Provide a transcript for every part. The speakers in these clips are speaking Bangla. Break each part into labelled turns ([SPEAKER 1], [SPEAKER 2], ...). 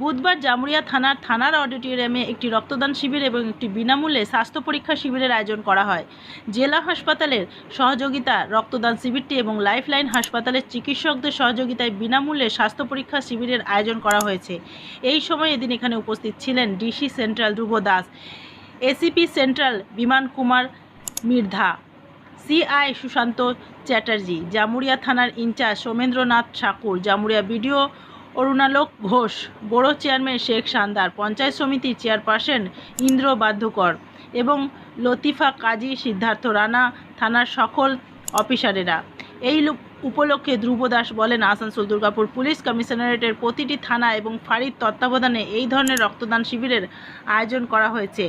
[SPEAKER 1] বুধবার জামুরিয়া থানার থানার অডিটোরিয়ামে একটি রক্তদান শিবির এবং একটি বিনামূল্যে স্বাস্থ্য পরীক্ষা শিবিরের আয়োজন করা হয়। জেলা হাসপাতালের সহযোগিতা রক্তদান শিবিরটি এবং লাইফলাইন হাসপাতালের চিকিৎসকদের সহযোগিতায় বিনামূল্যে স্বাস্থ্য পরীক্ষা শিবিরের আয়োজন করা হয়েছে। এই সময় এদিন এখানে উপস্থিত ছিলেন DC central Dhruba Das, ACP central Biman Kumar Mirdha. CI Sushanta Chatterjee, Jamuria থানার in charge Somendranath Thakur, Jamuria BDO Arunalok Ghosh, বড় চেয়ারম্যান শেখ সান্দার, পঞ্চায়েত সমিতির চেয়ারপারসন ইন্দ্র বাধ্যকর এবং লতিফা কাজী সিদ্ধার্থ রানা থানার সকল অফিসারেরা। এই উপলক্ষে ধ্রুব দাস বলেন, আসানসোল দুর্গাপুর পুলিশ কমিশনারেটের প্রতিটি থানা এবং ফাঁড়ির তত্ত্বাবধানে এই ধরনের রক্তদান শিবিরের আয়োজন করা হয়েছে।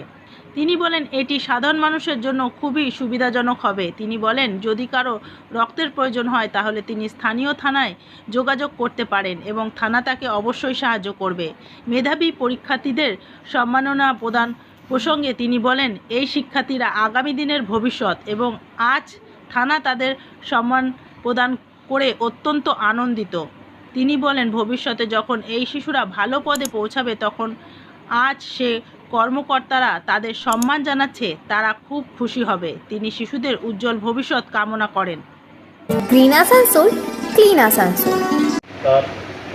[SPEAKER 1] তিনি বলেন, এটি সাধারণ মানুষের জন্য খুবই সুবিধাজনক হবে। তিনি বলেন, যদি কারও রক্তের প্রয়োজন হয়, তাহলে তিনি স্থানীয় থানায় যোগাযোগ করতে পারেন এবং থানা তাকে অবশ্যই সাহায্য করবে। মেধাবী পরীক্ষার্থীদের সম্মাননা প্রদান প্রসঙ্গে তিনি বলেন, এই শিক্ষার্থীরা আগামী দিনের ভবিষ্যৎ এবং আজ থানা তাদের সম্মান প্রদান করে অত্যন্ত আনন্দিত। তিনি বলেন ভবিষ্যতে যখন এই শিশুরা ভালো পদে পৌঁছাবে তখন আজ সে কর্মকর্তারা তাদের সম্মান জানাচ্ছে তারা খুব খুশি হবে। তিনি শিশুদের উজ্জ্বল ভবিষ্যৎ কামনা করেন।
[SPEAKER 2] Green Asansol clean Asansol.
[SPEAKER 3] তার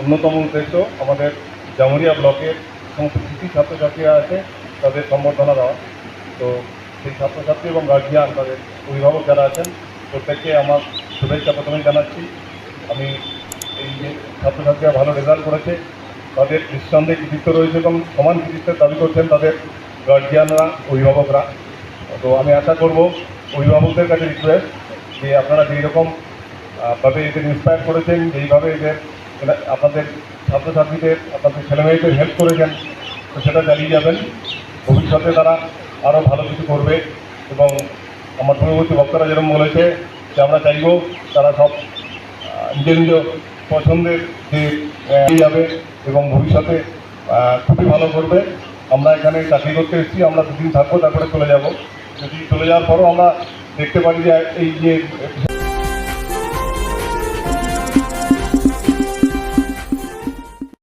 [SPEAKER 3] অন্যতম উদ্দেশ্য আমাদের জামুরিয়া ব্লকের সমস্ত কৃষি ছাত্রছাত্রীরা আছে তাদের সম্বর্ধনা দেওয়া। তো সেই ছাত্রছাত্রী এবং গার্জিয়ান তাদের অভিভাবক যারা আছেন প্রত্যেককে আমার শুভেচ্ছা প্রথমে জানাচ্ছি। আমি এই যে ছাত্রছাত্রীরা ভালো রেজাল্ট করেছে, তাদের নিঃসন্দেহে কৃতিত্ব রয়েছে এবং সমান কৃতিত্বের দাবি করছেন তাদের গার্জিয়ানরা অভিভাবকরা। তো আমি আশা করব অভিভাবকদের কাছে রিকোয়েস্ট যে আপনারা যেই ভাবে এদের ইন্সপায়ার করেছেন, যেইভাবে এদের এরা- আপনাদের ছাত্রছাত্রীদের, আপনাদের ছেলেমেয়েদের হেল্প করেছেন, তো সেটা চালিয়ে যাবেন। ভবিষ্যতে তারা আরও ভালো কিছু করবে এবং আমার পূর্ববর্তী বক্তারা যেরকম বলেছে যে আমরা চাইব তারা সব নিজের নিজ পছন্দের যে এগিয়ে যাবে এবং ভবিষ্যতে খুবই ভালো করবে। আমরা এখানে চাকরি করতে এসেছি, আমরা দুদিন থাকব, তারপরে চলে যাব। যদি চলে যাওয়ার পরও আমরা দেখতে পারি যে এই যে